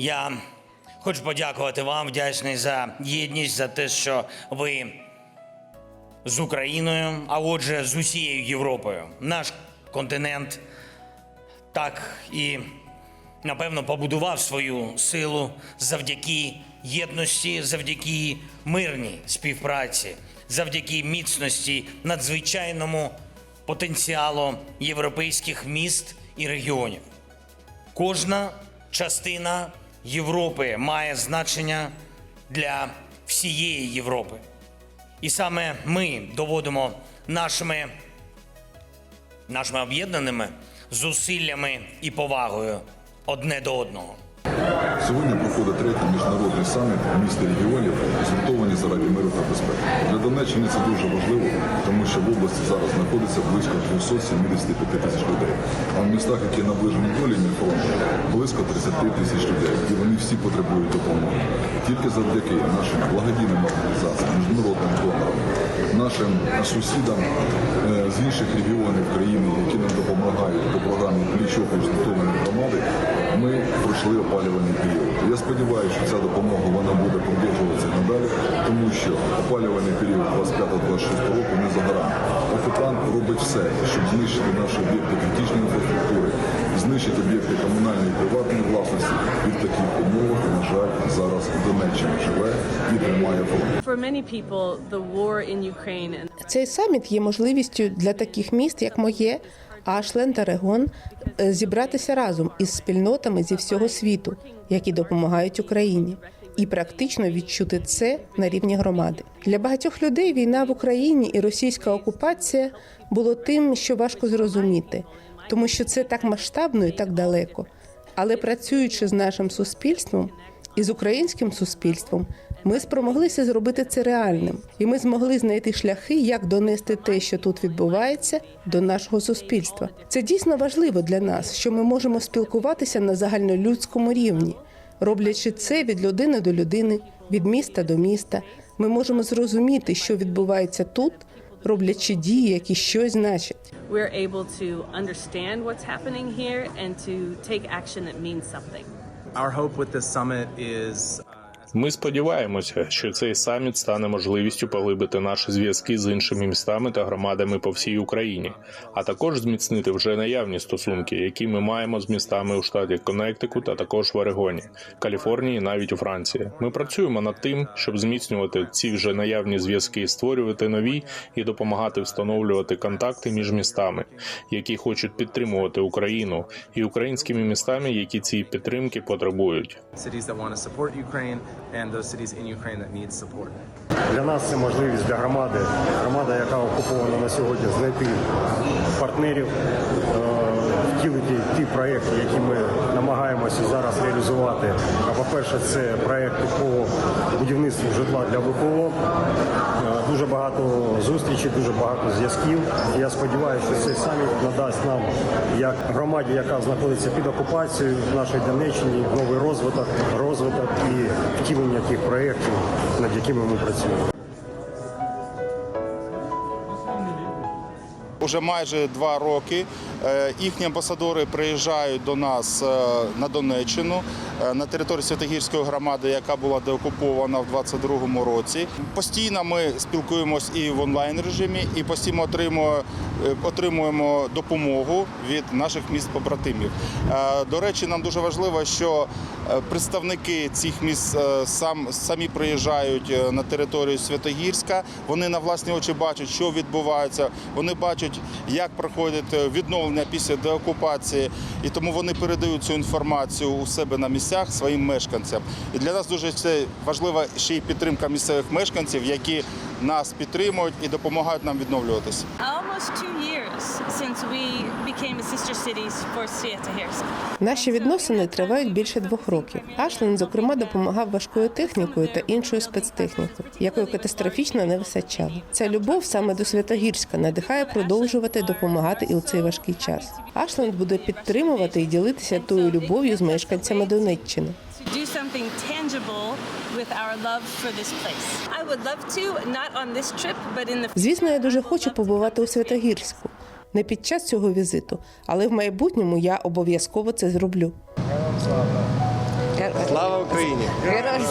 Я хочу подякувати вам, вдячний за єдність, за те, що ви з Україною, а отже, з усією Європою. Наш континент так і напевно побудував свою силу завдяки єдності, завдяки мирній співпраці, завдяки міцності, надзвичайному потенціалу європейських міст і регіонів. Кожна частина Європи має значення для всієї Європи. І саме ми доводимо нашими, нашими об'єднаними зусиллями і повагою одне до одного. Сьогодні проходить третій міжнародний саміт міст регіонів, згуртовані заради миру та безпеки. Для Донеччини це дуже важливо, тому що в області зараз знаходиться близько 275 тисяч людей. А в містах, які наближені до лінії фронту, близько 30 тисяч людей. І вони всі потребують допомоги. Тільки завдяки нашим благодійним організаціям, міжнародним донорам, нашим сусідам е, з інших регіонів країни, які нам допомагають по програмі пліч-опліч згуртованої громади, ми пройшли опалювальний період. Я сподіваюся, що ця допомога вона буде продовжуватися надалі, тому що опалювальний період 25-26 року не за горами. Окупант робить все, щоб знищити наші об'єкти критичної інфраструктури, знищити об'єкти комунальної і приватної власності. І в таких умовах, на жаль, зараз Донеччина живе і тримає and Цей саміт є можливістю для таких міст, як моє, Ашленд та Регон, зібратися разом із спільнотами зі всього світу, які допомагають Україні, і практично відчути це на рівні громади. Для багатьох людей війна в Україні і російська окупація було тим, що важко зрозуміти, тому що це так масштабно і так далеко. Але працюючи з нашим суспільством і з українським суспільством, ми спромоглися зробити це реальним, і ми змогли знайти шляхи, як донести те, що тут відбувається, до нашого суспільства. Це дійсно важливо для нас, що ми можемо спілкуватися на загальнолюдському рівні, роблячи це від людини до людини, від міста до міста. Ми можемо зрозуміти, що відбувається тут, роблячи дії, які щось значать. we're able to understand what's happening here and to take action. Our hope with this summit is Ми сподіваємося, що цей саміт стане можливістю поглибити наші зв'язки з іншими містами та громадами по всій Україні, а також зміцнити вже наявні стосунки, які ми маємо з містами у штаті Коннектикут, а також в Орегоні, Каліфорнії, навіть у Франції. Ми працюємо над тим, щоб зміцнювати ці вже наявні зв'язки, створювати нові і допомагати встановлювати контакти між містами, які хочуть підтримувати Україну, і українськими містами, які цієї підтримки потребують. And those cities in Ukraine that need support. Для нас це можливість для громади, громада, яка окупована на сьогодні, знайти партнерів, е, втілити ті проекти, які ми намагаємося зараз реалізувати. А по-перше, це проекти по будівництву житла для ВПО. Дуже багато зустрічей, дуже багато зв'язків. Я сподіваюся, що цей саміт надасть нам, як громаді, яка знаходиться під окупацією в нашій Донеччині, новий розвиток, розвиток і втілення тих проєктів, над якими ми працюємо. Уже майже два роки е, їхні амбасадори приїжджають до нас е, на Донеччину е, на територію Святогірської громади, яка була деокупована в 22-му році. Постійно ми спілкуємось і в онлайн режимі, і постійно отримуємо, отримуємо допомогу від наших міст побратимів. Е, До речі, нам дуже важливо, що представники цих міст сам самі приїжджають на територію Святогірська. Вони на власні очі бачать, що відбувається. Вони бачать, як проходить е, відновлення після деокупації, і тому вони передають цю інформацію у себе на місцях своїм мешканцям. І для нас дуже це важлива ще й підтримка місцевих мешканців, які нас підтримують і допомагають нам відновлюватися. Since we became a sister cities for. Наші відносини тривають більше двох років. Ашленд, зокрема, допомагав важкою технікою та іншою спецтехнікою, якої катастрофічно не вистачало. Ця любов саме до Святогірська надихає продовжувати допомагати і у цей важкий час. Ашленд буде підтримувати і ділитися тою любов'ю з мешканцями Донеччини. Do something tangible with our love for this place. I would love to, not on this trip, but in the Звісно, я дуже хочу побувати у Святогірську. Не під час цього візиту, але в майбутньому я обов'язково це зроблю. Слава Україні! Героям